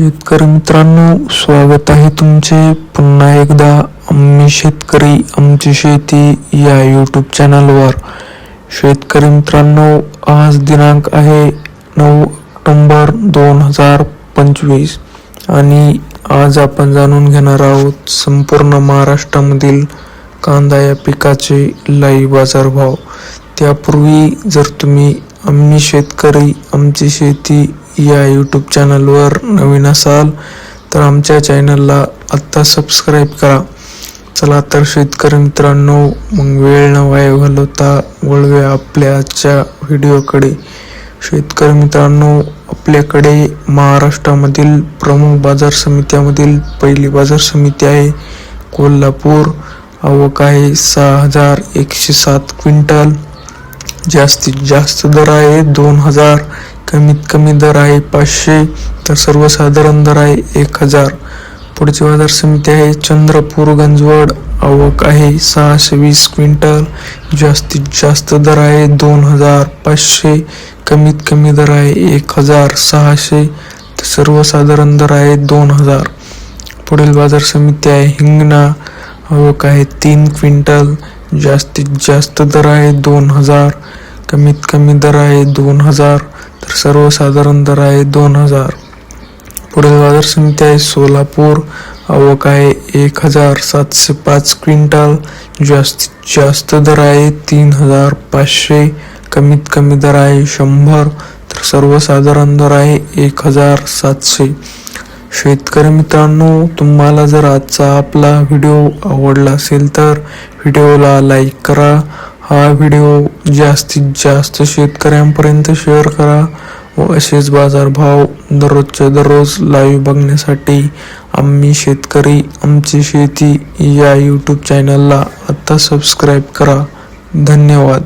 शेतकरी मित्रांनो स्वागत आहे तुमचे. पुन्हा एकदा आम्ही शेतकरी आमची शेती या यूट्यूब चॅनलवर शेतकरी मित्रांनो आज दिनांक आहे नऊ ऑक्टोंबर दोन हजार पंचवीस आणि आज आपण जाणून घेणार आहोत संपूर्ण महाराष्ट्रामधील कांदा या पिकाचे लाईव्ह बाजारभाव. त्यापूर्वी जर तुम्ही आम्ही शेतकरी आमची शेती या यूट्यूब चॅनलवर नवीन असाल तर आमच्या चॅनलला आत्ता सबस्क्राईब करा. चला तर शेतकरी मित्रांनो मग वेळ न वाय घालवता वळव्या आपल्या आजच्या व्हिडिओकडे शेतकरी मित्रांनो आपल्याकडे महाराष्ट्रामधील प्रमुख बाजार समित्यामधील पहिली बाजार समिती आहे. कोल्हापूर. आवक आहे सहा हजार एकशे सात क्विंटल. जास्तीत जास्त दर आहे. दोन हजार कमीत कमी दर आहे पाचशे तर सर्वसाधारण दर आहे एक हजार. पुढची बाजार समिती आहे चंद्रपूर गंजवड. आवक आहे सहाशे वीस क्विंटल. जास्तीत जास्त दर आहे दोन हजार पाचशे कमीत कमी दर आहे एक हजार सहाशे तर सर्वसाधारण दर आहे दोन हजार. पुढील बाजार समिती आहे हिंगणा. आवक आहे तीन क्विंटल. जास्तीत जास्त दर आहे दोन हजार कमीत कमी दर आहे दोन हजार तर सर्वसाधारण दर आहे दोन हजार. पुढील बाजार समिती आहे सोलापूर आवक आहे एक हजार सातशे पाच क्विंटल जास्तीत जास्त दर आहे तीन हजार पाचशे कमीत कमी दर आहे शंभर तर सर्वसाधारण दर आहे एक हजार सातशे. शेतकरी मित्रांनो तुम्हाला जर आजचा आपला व्हिडिओ आवडला असेल तर व्हिडिओला लाईक करा. हा व्हिडिओ जास्तीत जास्त शेतकऱ्यांपर्यंत शेअर करा व असेच बाजारभाव दररोजच्या दररोज लाईव्ह बघण्यासाठी आम्ही शेतकरी आमची शेती या यूट्यूब चॅनलला आत्ता सबस्क्राईब करा. धन्यवाद.